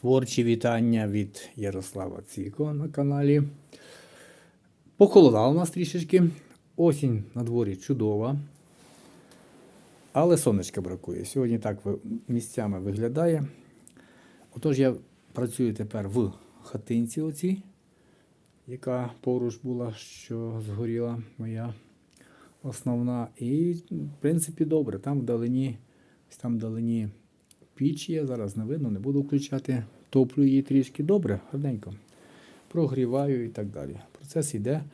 Творчі вітання від Ярослава Ціко на каналі. Похолодало у нас трішечки. Осінь на дворі чудова. Але сонечка бракує. Сьогодні так місцями виглядає. Отож, я працюю тепер в хатинці оцій, яка поруч була, що згоріла моя основна. І, в принципі, добре. Там вдалині, там вдалині піч є, зараз не видно, не буду включати. Топлю її трішки добре, гарненько. Прогріваю і так далі. Процес йде.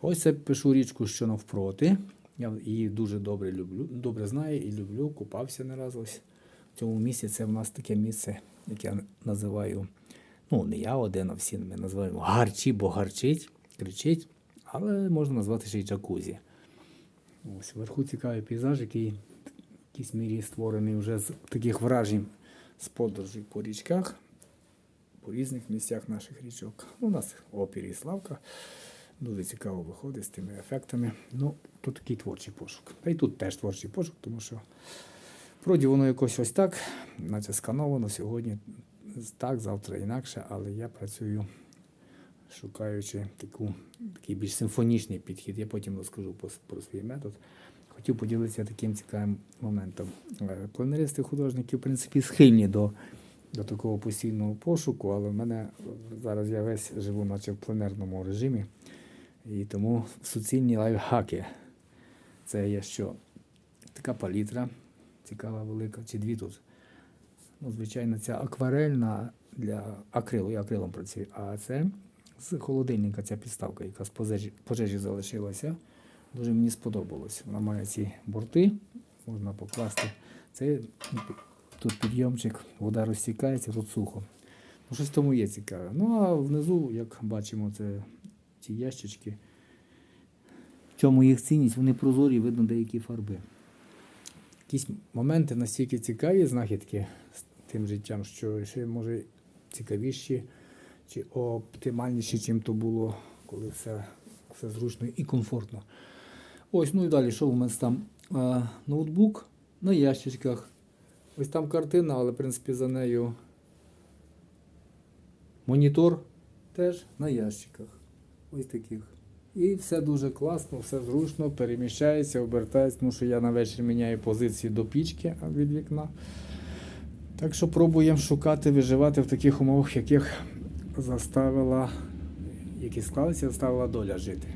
Ось я пишу річку, що навпроти. Я її дуже добре люблю, добре знаю і люблю. Купався не раз ось. В цьому місці це в нас таке місце, яке я називаю. Ну, не я один, а всі ми називаємо гарчі, бо гарчить, кричить, але можна назвати ще й джакузі. Ось вверху цікавий пейзаж, який якійсь мірі створений вже з таких вражень з подорожей по річках, по різних місцях наших річок. У нас опір і Славка. Дуже цікаво виходить з тими ефектами. Ну, тут такий творчий пошук. Та й тут теж творчий пошук, тому що вроді воно якось ось так, наче скановано сьогодні так, завтра інакше, але я працюю, шукаючи таку, такий більш симфонічний підхід. Я потім розкажу про свій метод. Хотів поділитися таким цікавим моментом. Е, Планеристи художники, в принципі, схильні до, до такого постійного пошуку, але в мене зараз я весь живу, наче в планерному режимі. І тому суцільні лайфхаки. Це є що? Така палітра, цікава, велика, чи дві тут. Ну, звичайно, ця акварельна для акрилу, я акрилом працюю, а це з холодильника ця підставка, яка з пожежі залишилася. Дуже мені сподобалось. Вона має ці борти, можна покласти. Це тут підйомчик, вода розтікається, тут сухо. Ну, щось тому є цікаве. Ну а внизу, як бачимо, це ці ящички. В цьому їх цінність, вони прозорі, видно деякі фарби. Якісь моменти настільки цікаві знахідки з тим життям, що ще може цікавіші чи оптимальніші, чим то було, коли все, все зручно і комфортно. Ось, ну і далі, що у нас там? А, ноутбук на ящичках. Ось там картина, але в принципі за нею монітор теж на ящиках. Ось таких. І все дуже класно, все зручно, переміщається, обертається, тому що я на вечір міняю позиції до пічки від вікна. Так що пробуємо шукати, виживати в таких умовах, яких заставила, які склалися, заставила доля жити.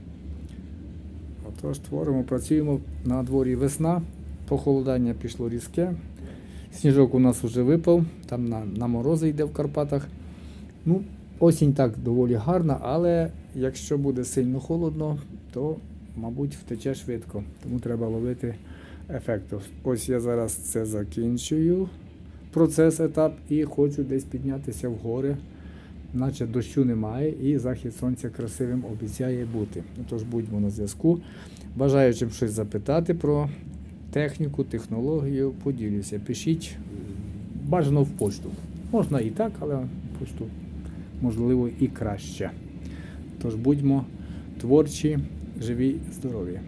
Отож, творимо, працюємо на дворі весна, похолодання пішло різке. Сніжок у нас вже випав, там на, на морози йде в Карпатах. Ну, осінь так доволі гарна, але якщо буде сильно холодно, то, мабуть, втече швидко. Тому треба ловити ефект. Ось я зараз це закінчую. Процес, етап, і хочу десь піднятися в гори, наче дощу немає, і захід сонця красивим обіцяє бути. Тож будьмо на зв'язку. Бажаючим щось запитати про техніку, технологію, поділюся. Пишіть бажано в почту. Можна і так, але в можливо і краще. Тож будьмо творчі, живі, здорові.